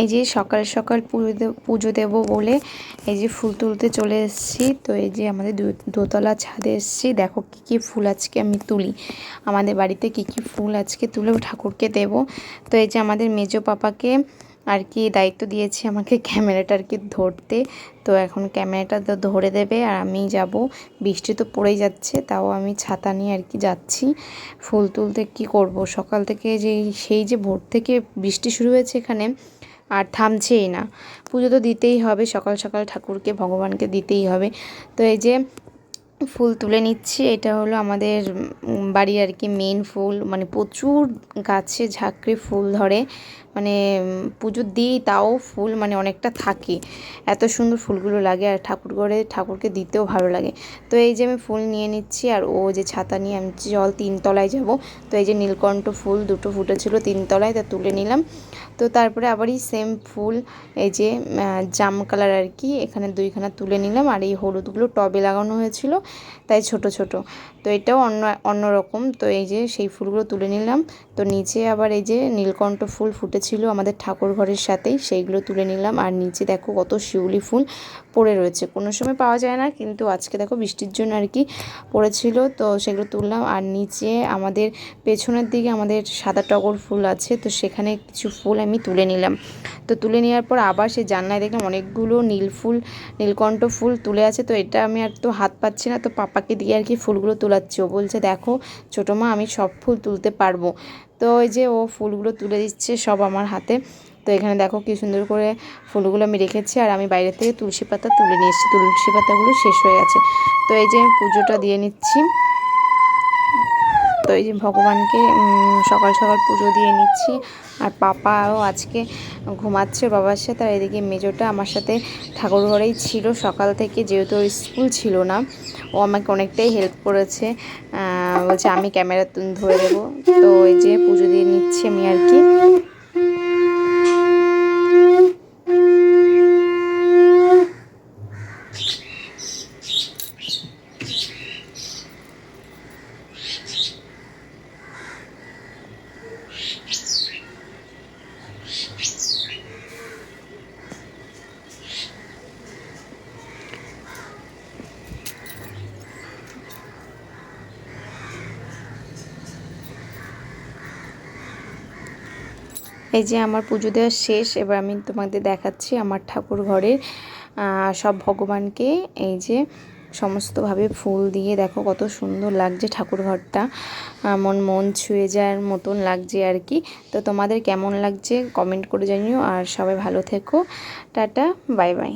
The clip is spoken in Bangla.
এই যে সকাল সকাল পুজো পুজো দেবো বলে এই যে ফুল তুলতে চলে এসেছি। তো এই যে আমাদের দোতলা ছাদে এসেছি। দেখো কী কী ফুল আজকে আমি তুলি। আমাদের বাড়িতে কী কী ফুল আজকে তুলে ঠাকুরকে দেব। তো এই যে আমাদের মেজো পাপাকে আর কি দায়িত্ব দিয়েছে আমাকে ক্যামেরাটা আর কি ধরতে। তো এখন ক্যামেরাটা তো ধরে দেবে আর আমি যাব। বৃষ্টি তো পড়েই যাচ্ছে, তাও আমি ছাতা নিয়ে আর কি যাচ্ছি। ফুল তুলতে কি করব? সকাল থেকে যে, সেই যে ভোর থেকে বৃষ্টি শুরু হয়েছে এখানে আর থামছেই না। পুজো তো দিতেই হবে, সকাল সকাল ঠাকুরকে, ভগবানকে দিতেই হবে। তো এই যে ফুল তুলে নিচ্ছি, এটা হলো আমাদের বাড়ি বাড়ির আর কি মেন ফুল। মানে প্রচুর গাছে ঝাঁকড়ে ফুল ধরে। মানে পুজো দিই, তাও ফুল মানে অনেকটা থাকে। এত সুন্দর ফুলগুলো লাগে আর ঠাকুর ঘরে ঠাকুরকে দিতেও ভালো লাগে। তো এই যে আমি ফুল নিয়ে নিচ্ছি, আর ও যে ছাতা নিয়ে, আমি জল তিনতলায় যাব, তো এই যে নীলকণ্ঠ ফুল দুটো ফুটেছিল তিনতলায় তা তুলে নিলাম। তো তারপরে আবারই সেম ফুল, এই যে জাম কালার আর কি, এখানে দুইখানা তুলে নিলাম। আর এই হলুদগুলো টবে লাগানো হয়েছিল, তাই ছোট ছোট। তো এটাও অন্য অন্য রকম। তো এই যে সেই ফুলগুলো তুলে নিলাম। তো নিচে আবার এই যে নীলকণ্ঠ ফুল ফুটেছিল আমাদের ঠাকুর ঘরের সাথেই, সেইগুলো তুলে নিলাম। আর নিচে দেখো কত শিউলি ফুল পড়ে রয়েছে। কোনো সময় পাওয়া যায় না, কিন্তু আজকে দেখো বৃষ্টির জন্য আর কি পড়েছিল, তো সেগুলো তুললাম। আর নিচে আমাদের পেছনের দিকে আমাদের সাদা টগর ফুল আছে, তো সেখানে কিছু ফুল আমি তুলে নিলাম। তো তুলে নেওয়ার পর আবার সেই জানলায় দেখলাম অনেকগুলো নীল ফুল, নীলকণ্ঠ ফুল তুলে আছে, তো এটা আমি আর তো হাত পাচ্ছি না, তো পাপাকে দিয়ে আর কি ফুলগুলো তোলাচ্ছি। ও বলছে, দেখো ছোটো মা, আমি সব ফুল তুলতে পারব। তো ওই যে ও ফুলগুলো তুলে দিচ্ছে সব আমার হাতে। তো এখানে দেখো কি সুন্দর করে ফুলগুলো আমি রেখেছি আর আমি বাইরে থেকে তুলসী পাতা তুলে নিয়ে এসেছি। তুলসী পাতাগুলো শেষ হয়ে গেছে। তো এই যে আমি পুজোটা দিয়ে নিচ্ছি। তো এই যে ভগবানকে সকাল সকাল পুজো দিয়ে নিচ্ছি। আর পাপাও আজকে ঘুমাচ্ছে বাবার সাথে। আর এদিকে মেজোটা আমার সাথে ঠাকুর ঘরেই ছিল। সকাল থেকে যেহেতু স্কুল ছিল না, ও আমাকে অনেকটাই হেল্প করেছে। বলছে, আমি ক্যামেরা ধরে দেবো তো এই যে পুজো দিয়ে নিচ্ছি আমি আর কি। এই যে আমার পুজো দেওয়ার শেষ, এবার আমি তোমাদের দেখাচ্ছি আমার ঠাকুর ঘরের সব ভগবানকে। এই যে সমস্তভাবে ফুল দিয়ে দেখো কত সুন্দর লাগছে ঠাকুর ঘরটা। মন মন ছুঁয়ে যাওয়ার মতন লাগছে আর কি। তো তোমাদের কেমন লাগছে কমেন্ট করে জানিও আর সবাই ভালো থেকো। Tata, bye bye.